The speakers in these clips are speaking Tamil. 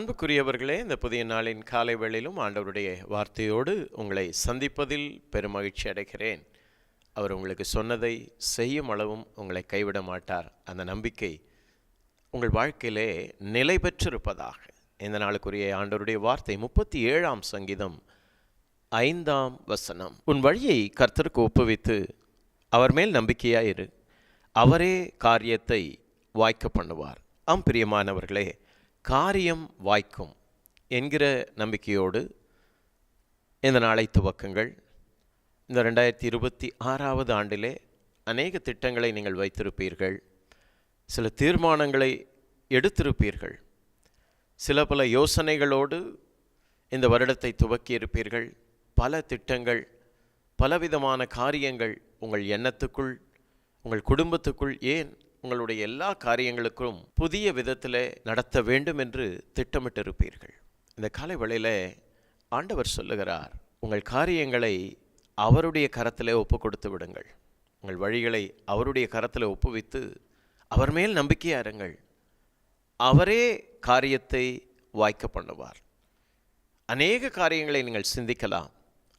அன்புக்குரியவர்களே இந்த புதிய நாளின் காலை வேளையிலும் ஆண்டவருடைய வார்த்தையோடு உங்களை சந்திப்பதில் பெருமகிழ்ச்சி அடைகிறேன். அவர் உங்களுக்கு சொன்னதை செய்யும் அளவும் உங்களை கைவிட மாட்டார். அந்த நம்பிக்கை உங்கள் வாழ்க்கையிலே நிலை பெற்றிருப்பதாக. இந்த நாளுக்குரிய ஆண்டவருடைய வார்த்தை முப்பத்தி ஏழாம் சங்கீதம் ஐந்தாம் வசனம். உன் வழியை கர்த்தருக்கு ஒப்புவித்து அவர் மேல் நம்பிக்கையாயிரு. அவரே காரியத்தை வாய்க்க பண்ணுவார். ஆம் பிரியமானவர்களே காரியம் வாய்க்கும் என்கிற நம்பிக்கையோடு இந்த நாளை துவக்குங்கள். இந்த ரெண்டாயிரத்தி இருபத்தி ஆறாவது ஆண்டிலே அநேக திட்டங்களை நீங்கள் வைத்திருப்பீர்கள். சில தீர்மானங்களை எடுத்திருப்பீர்கள். சில பல யோசனைகளோடு இந்த வருடத்தை துவக்கியிருப்பீர்கள் பல திட்டங்கள் பலவிதமான காரியங்கள் உங்கள் எண்ணத்துக்குள் உங்கள் குடும்பத்துக்குள் ஏன் உங்களுடைய எல்லா காரியங்களுக்கும் புதிய விதத்தில் நடத்த வேண்டும் என்று திட்டமிட்டிருப்பீர்கள். இந்த காலை வேளையில் ஆண்டவர் சொல்லுகிறார் உங்கள் காரியங்களை அவருடைய கரத்திலே ஒப்பு கொடுத்து விடுங்கள். உங்கள் வழிகளை அவருடைய கரத்தில் ஒப்புவித்து அவர் மேல் நம்பிக்கையா இருங்கள். அவரே காரியத்தை வாய்க்க பண்ணுவார். அநேக காரியங்களை நீங்கள் சிந்திக்கலாம்.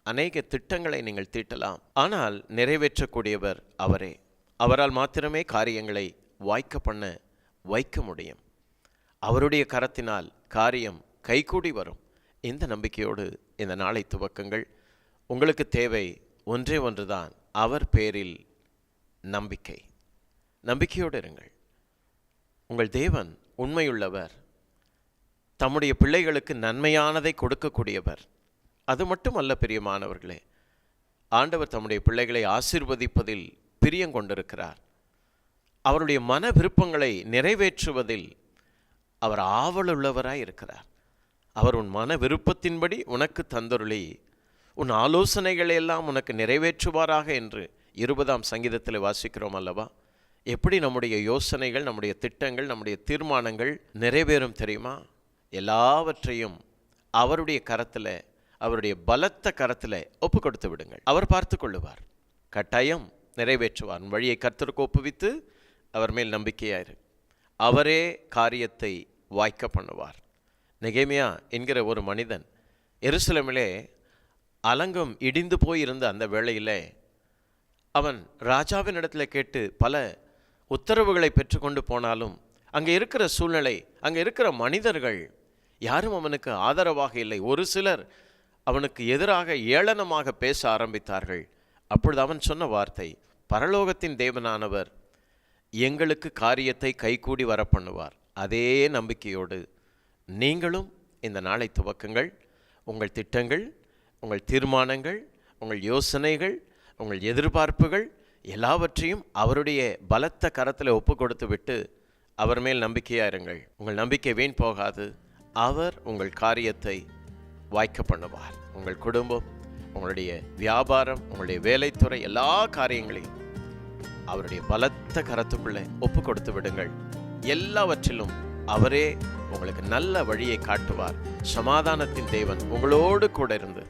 அநேக திட்டங்களை நீங்கள் தீட்டலாம். ஆனால் நிறைவேற்றக்கூடியவர் அவரே. அவரால் மாத்திரமே காரியங்களை வாய்க்க பண்ண வைக்க முடியும். அவருடைய கரத்தினால் காரியம் கைகூடி வரும். இந்த நம்பிக்கையோடு இந்த நாளை துவக்குங்கள். உங்களுக்கு தேவை ஒன்றே ஒன்றுதான். அவர் பேரில் நம்பிக்கை. நம்பிக்கையோடு இருங்கள். உங்கள் தேவன் உண்மையுள்ளவர். தம்முடைய பிள்ளைகளுக்கு நன்மையானதை கொடுக்கக்கூடியவர். அது மட்டுமல்ல பிரியமானவர்களே. ஆண்டவர் தம்முடைய பிள்ளைகளை ஆசிர்வதிப்பதில் பிரியம் கொண்டிருக்கிறார். அவருடைய மன விருப்பங்களை நிறைவேற்றுவதில் அவர் ஆவலுள்ளவராய் இருக்கிறார். அவர் உன் மன விருப்பத்தின்படி உனக்கு தந்தருளி. உன் ஆலோசனைகளை எல்லாம் உனக்கு நிறைவேற்றுவாராக என்று இருபதாம் சங்கீதத்தில் வாசிக்கிறோம் அல்லவா? எப்படி நம்முடைய யோசனைகள் நம்முடைய திட்டங்கள் நம்முடைய தீர்மானங்கள் நிறைவேறும் தெரியுமா? எல்லாவற்றையும் அவருடைய கரத்தில் அவருடைய பலத்த கரத்தில் ஒப்பு கொடுத்து விடுங்கள். அவர் பார்த்து கொள்ளுவார். கட்டாயம் நிறைவேற்றுவார் உன் வழியை கர்த்தருக்கு ஒப்புவித்து அவர் மேல் நம்பிக்கையாயிரு. அவரே காரியத்தை வாய்க்க பண்ணுவார். நெகேமியா என்கிற ஒரு மனிதன் எருசலமிலே அலங்கம் இடிந்து போயிருந்த அந்த வேளையிலே அவன் ராஜாவின் இடத்துல கேட்டு பல உத்தரவுகளை பெற்றுக்கொண்டு போனாலும் அங்கே இருக்கிற சூழ்நிலை அங்கே இருக்கிற மனிதர்கள் யாரும் அவனுக்கு ஆதரவாக இல்லை. ஒரு சிலர் அவனுக்கு எதிராக ஏளனமாக பேச ஆரம்பித்தார்கள். அப்பொழுது அவன் சொன்ன வார்த்தை பரலோகத்தின் தேவனானவர் எங்களுக்கு காரியத்தை கைகூடி வர பண்ணுவார் அதே நம்பிக்கையோடு நீங்களும் இந்த நாளை துவக்குங்கள். உங்கள் திட்டங்கள் உங்கள் தீர்மானங்கள் உங்கள் யோசனைகள் உங்கள் எதிர்பார்ப்புகள் எல்லாவற்றையும் அவருடைய பலத்த கரத்தில் ஒப்பு கொடுத்து விட்டு அவர் மேல் நம்பிக்கையாக இருங்கள். உங்கள் நம்பிக்கை வீண் போகாது. அவர் உங்கள் காரியத்தை வாய்க்க பண்ணுவார். உங்கள் குடும்பம் உங்களுடைய வியாபாரம் உங்களுடைய வேலைத்துறை எல்லா காரியங்களையும் அவருடைய பலத்த கரத்துக்குள்ளே ஒப்பு கொடுத்து விடுங்கள். எல்லாவற்றிலும் அவரே உங்களுக்கு நல்ல வழியை காட்டுவார். சமாதானத்தின் தேவன் உங்களோடு கூட இருந்து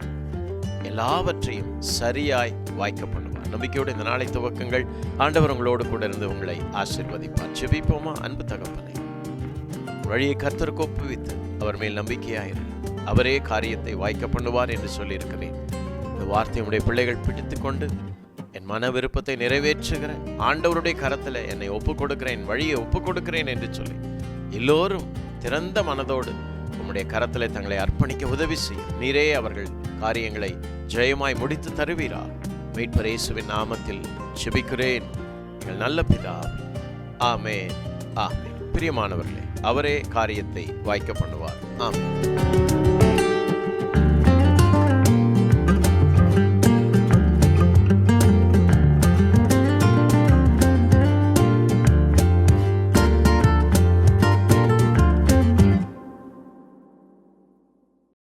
எல்லாவற்றையும் சரியாய் வாய்க்க பண்ணுவார். நம்பிக்கையோடு இந்த நாளை துவக்குங்கள். ஆண்டவர் உங்களோடு கூட இருந்து உங்களை ஆசிர்வதிப்பார். செபிப்போமா அன்பு தகப்பனை. வழியை கர்த்தருக்கு ஒப்புவித்து அவர் மேல் நம்பிக்கையாயிரு. அவரே காரியத்தை வாய்க்க பண்ணுவார் என்று சொல்லியிருக்கிறேன். இந்த வார்த்தை உடைய பிள்ளைகள் பிடித்துக்கொண்டு என் மன விருப்பத்தை நிறைவேற்றுகிற ஆண்டவருடைய கரத்தில் என்னை ஒப்புக் கொடுக்கிறேன் வழியை ஒப்புக் கொடுக்கிறேன் என்று சொல்லி எல்லோரும் திறந்த மனதோடு உம்முடைய கரத்தில் தங்களை அர்ப்பணிக்க உதவி செய்யும். நீரே அவர்கள் காரியங்களை ஜெயமாய் முடித்து தருவீரா. மீட்பர் இயேசுவின் நாமத்தில் செபிக்கிறேன். எங்கள் நல்ல பிதா. ஆமே ஆமே பிரியமானவர்களே அவரே காரியத்தை வாய்க்க பண்ணுவார். ஆமே